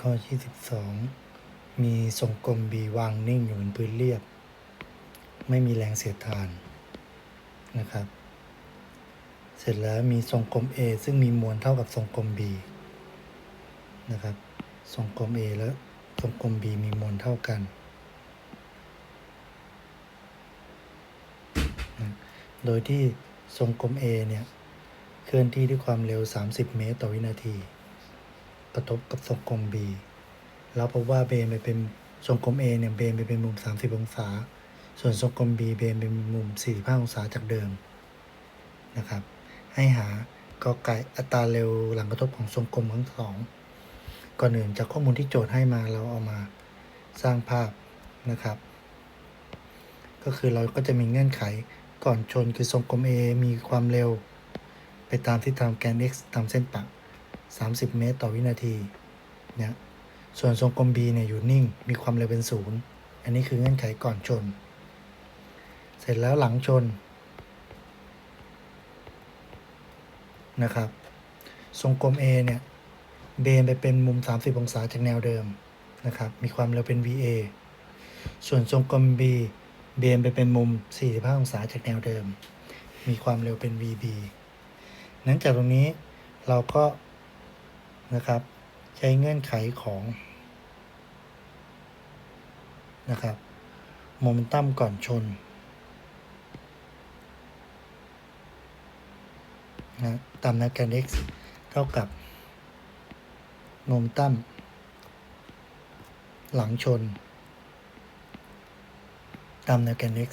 ข้อที่สิบสองมีทรงกลม B วางนิ่งอยู่บนพื้นเรียบ ไม่มีแรงเสียดทานนะครับ เสร็จแล้วมีทรงกลม A ซึ่งมีมวลเท่ากับทรงกลม B นะครับ ทรงกลม A และทรงกลม B มีมวลเท่ากันนะโดยที่ทรงกลม A เนี่ย เคลื่อนที่ด้วยความเร็ว 30 เมตรต่อวินาที กระทบกับทรงกลม B แล้วพบว่าเบนไปเป็นทรงกลม A เนี่ยเบนไปเป็นมุม 30 องศา ส่วนทรงกลม B เบนเป็นมุม 45 องศาจากเดิมนะครับ ให้หากอไก่อัตราเร็วหลังกระทบของทรงกลมทั้งสองก่อนอื่นจากข้อมูลที่โจทย์ให้มาเราเอามาสร้างภาพนะครับ ก็คือเราก็จะมีเงื่อนไขก่อนชนคือทรงกลม A มีความเร็ว ไปตามทิศทางแกน x ตามเส้นปัก 30 เมตรต่อวินาทีเนี่ยส่วนทรงกลม B เนี่ยอยู่นิ่ง มีความเร็วเป็นศูนย์อันนี้คือเงื่อนไขก่อนชน เสร็จแล้วหลังชนนะครับ ทรงกลม A เนี่ยเบนไปเป็นมุม 30 องศาจากแนวเดิมนะครับ มีความเร็วเป็น VA ส่วนทรงกลม B เบนไปเป็นมุม 45 องศาจากแนวเดิม มีความเร็วเป็น VB นั้นจากตรงนี้เราก็ นะครับ ใช้เงื่อนไขของนะครับโมเมนตัมก่อนชนนะตามนวแกน x เท่ากับโมเมนตัมหลังชน ตามแนวแกน x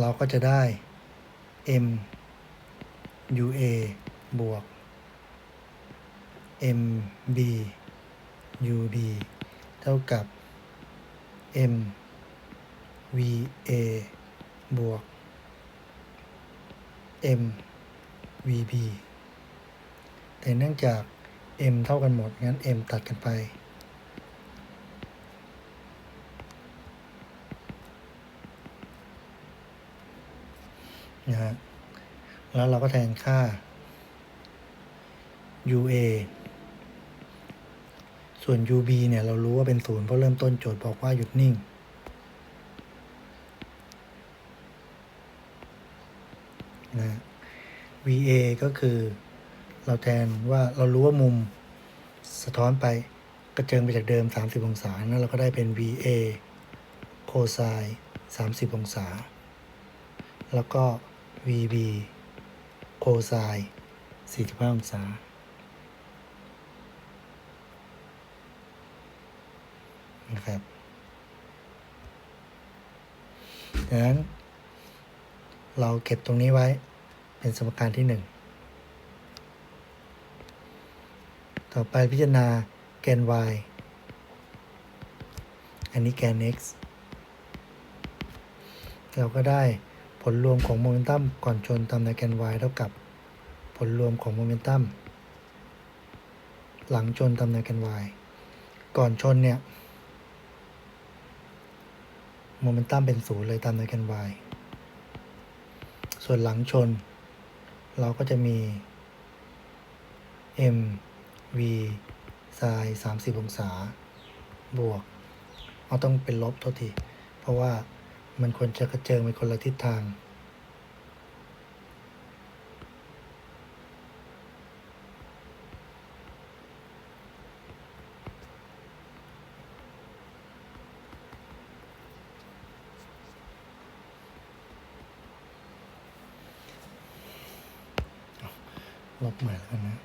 เราก็จะได้ m UA บวก MB UB เท่ากับ MVA บวก MVB แต่เนื่องจาก M เท่ากันหมด งั้น M ตัดกันไป นะฮะ แล้วเราก็แทนค่า UA ส่วน UB เนี่ยเรารู้ว่าเป็นศูนย์เพราะเริ่มต้นโจทย์บอกว่าหยุดนิ่ง นะ VA ก็คือเราแทนว่าเรารู้ว่ามุมสะท้อนไปกระเจิงไปจากเดิม 30 องศา นั้นเราก็ได้เป็น VA โคไซน์30 องศา แล้วก็ VB โคไซน์45 องศา นะครับดังนั้น เราเก็บตรงนี้ไว้เป็นสมการที่หนึ่งต่อไปพิจารณาแกน y อันนี้แกน x เราก็ได้ผลรวมของโมเมนตัมก่อนชนตามแนแกน y เท่ากับผลรวมของโมเมนตัมหลังชนตามแนแกน y ก่อนชนเนี่ย โมเมนตัมเป็นศูนย์เลยตามแนวแกน y ส่วนหลังชน เราก็จะมี m v ไซน์30 องศา บวก เอาต้องเป็นลบโทษที เพราะว่ามันควรจะกระเจิงไปคนละทิศทาง ลบใหม่แล้วกันนะ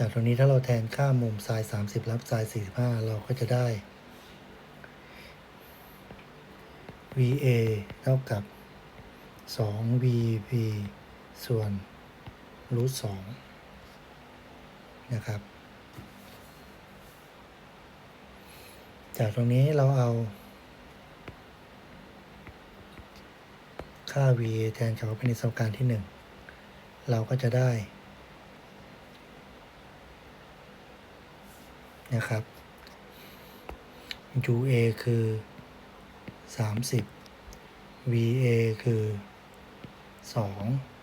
จากตรงนี้ถ้าเราแทนค่ามุมไซน์30 รับไซน์45 เราก็จะได้ VA เท่ากับ 2 VB ส่วน รูท2นะครับ จากตรงนี้เราเอา ค่า v แทนกับเป็นในสมการที่ 1 เราก็จะได้ นะครับ UA คือ 30 VA คือ 2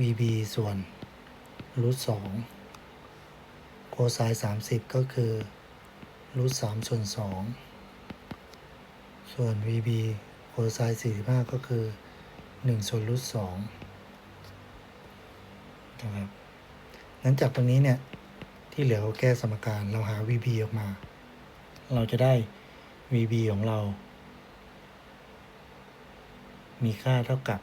VB ส่วนรูท2โคไซน์30ก็คือรูท3ส่วน2ส่วน VB โคไซน์45ก็คือ1ส่วนรูท2นะครับนั้นจากตรงนี้เนี่ย ที่เหลือเราแก้สมการเราหา VB ออกมา เราจะได้ VB ของเรา มีค่าเท่ากับ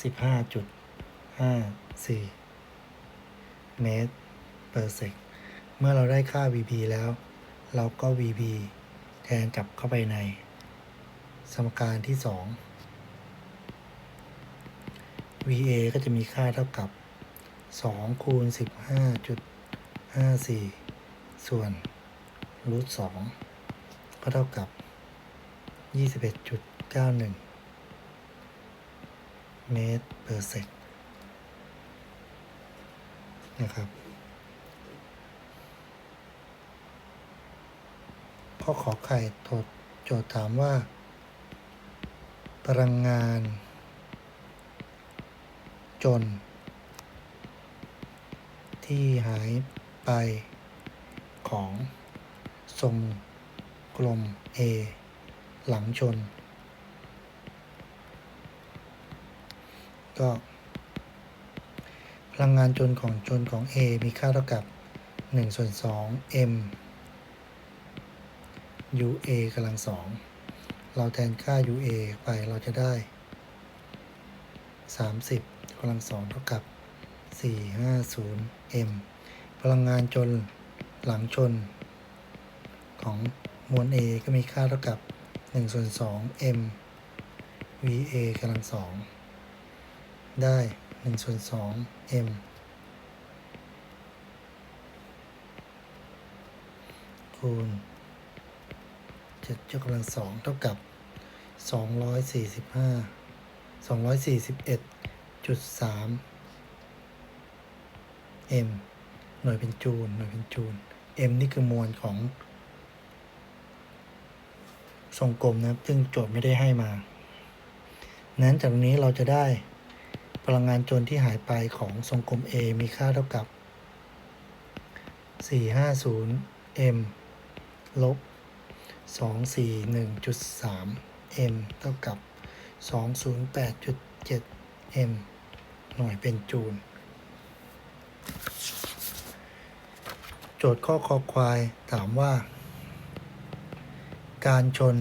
15.54 เมตร per sec เมื่อเราได้ค่า VB แล้ว เราก็ VB แทนกลับเข้าไปใน สมการที่ 2 VA ก็จะมีค่าเท่ากับ 2 คูณ 15.54 ส่วนรูท2ก็เท่ากับ 21.91 เมตร per sec นะครับข้อขอไข่โทโจทย์ถามว่า พลังงาน จน ที่หายไปของทรงกลม A หลังชน ก็พลังงานจนของจนของ A มีค่าเท่ากับ1ส่วน2 m UA กำลังสองเราแทนค่า UA ไปเราจะได้ 30กำลังสองเท่ากับ 450 m พลังงานจนหลังชน ของมวล A ก็มีค่าเท่ากับ1ส่วน2 m VA กำลังสอง ได้1ส่วน2 m คูณ7ยกกำลังสองเท่ากับ 245 241.3 m หน่วยเป็นจูลหน่วยเป็นจูล m นี่คือมวลของ ทรงกลมนะครับ ซึ่งโจทย์ไม่ได้ให้มา นั้นจากนี้เราจะได้ พลังงานจนที่หายไปของทรงกลม A มีค่าเท่ากับ 450 m ลบ 241.3 m เท่ากับ 208.7 m หน่วยเป็นจูล โจทย์ข้อคอควายถามว่า การชน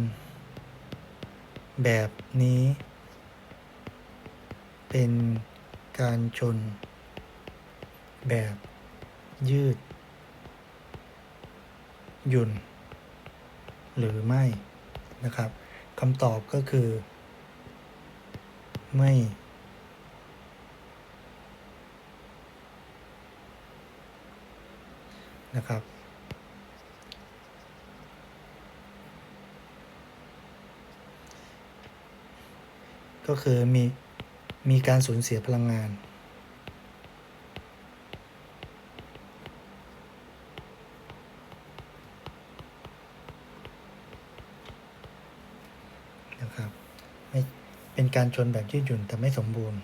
แบบนี้ เป็นการชน แบบยืด หยุ่น หรือไม่นะครับคำตอบก็คือ ไม่ นะครับ ก็คือมี มีการสูญเสียพลังงาน นะครับไม่เป็นการชนแบบยืดหยุ่นแต่ไม่สมบูรณ์